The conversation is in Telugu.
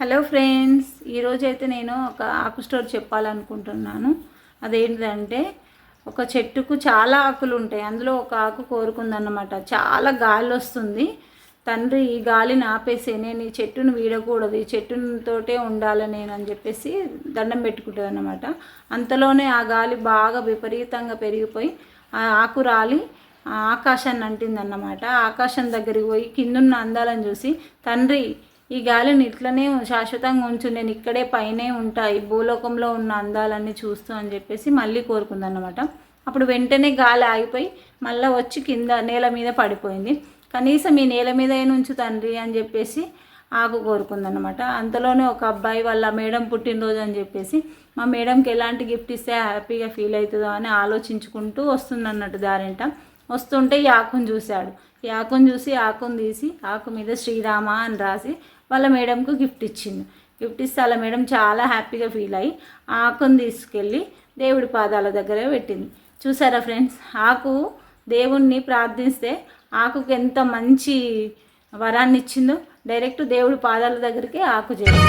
హలో ఫ్రెండ్స్ ఈరోజు అయితే నేను ఒక ఆకు స్టోర్ చెప్పాలనుకుంటున్నాను. అదేంటంటే ఒక చెట్టుకు చాలా ఆకులు ఉంటాయి. అందులో ఒక ఆకు కోరుకుందన్నమాట. చాలా గాలి వస్తుంది తండ్రి ఈ గాలిని ఆపేసి నేను ఈ చెట్టును వీడకూడదు ఈ చెట్టుతోటే ఉండాలి నేను అని చెప్పేసి దండం పెట్టుకుంటుంది అనమాట అంతలోనే ఆ గాలి బాగా విపరీతంగా పెరిగిపోయి ఆ ఆకు రాలి ఆకాశాన్ని ఆకాశాన్ని అంటిందన్నమాట. ఆకాశం దగ్గరికి పోయి కిందున్న అందాలను చూసి తండ్రి ఈ గాలిని ఇట్లనే శాశ్వతంగా ఉంచు నేను ఇక్కడే పైనే ఉంటా ఈ భూలోకంలో ఉన్న అందాలన్నీ చూస్తూ అని చెప్పేసి మళ్ళీ కోరుకుందన్నమాట. అప్పుడు వెంటనే గాలి ఆగిపోయి మళ్ళీ వచ్చి కింద నేల మీద పడిపోయింది. కనీసం ఈ నేల మీద ఉంచు తండ్రి అని చెప్పేసి ఆకు కోరుకుందనమాట అంతలోనే ఒక అబ్బాయి వాళ్ళ మేడం పుట్టినరోజు అని చెప్పేసి మా మేడంకి ఎలాంటి గిఫ్ట్ ఇస్తే హ్యాపీగా ఫీల్ అవుతుందో అని ఆలోచించుకుంటూ వస్తుందన్నట్టు దారింట వస్తుంటే ఈ ఆకును చూశాడు. ఈ ఆకును చూసి ఆకును తీసి ఆకు మీద శ్రీరామ అని రాసి వాళ్ళ మేడంకు గిఫ్ట్ ఇచ్చింది గిఫ్ట్ ఇస్తే వాళ్ళ మేడం చాలా హ్యాపీగా ఫీల్ అయ్యి ఆ ఆకును తీసుకెళ్ళి దేవుడి పాదాల దగ్గర పెట్టింది. చూసారా ఫ్రెండ్స్? ఆకు దేవుణ్ణి ప్రార్థిస్తే ఆకుకు ఎంత మంచి వరాన్ని ఇచ్చిందో డైరెక్ట్ దేవుడి పాదాల దగ్గరికి ఆకు చేయాలి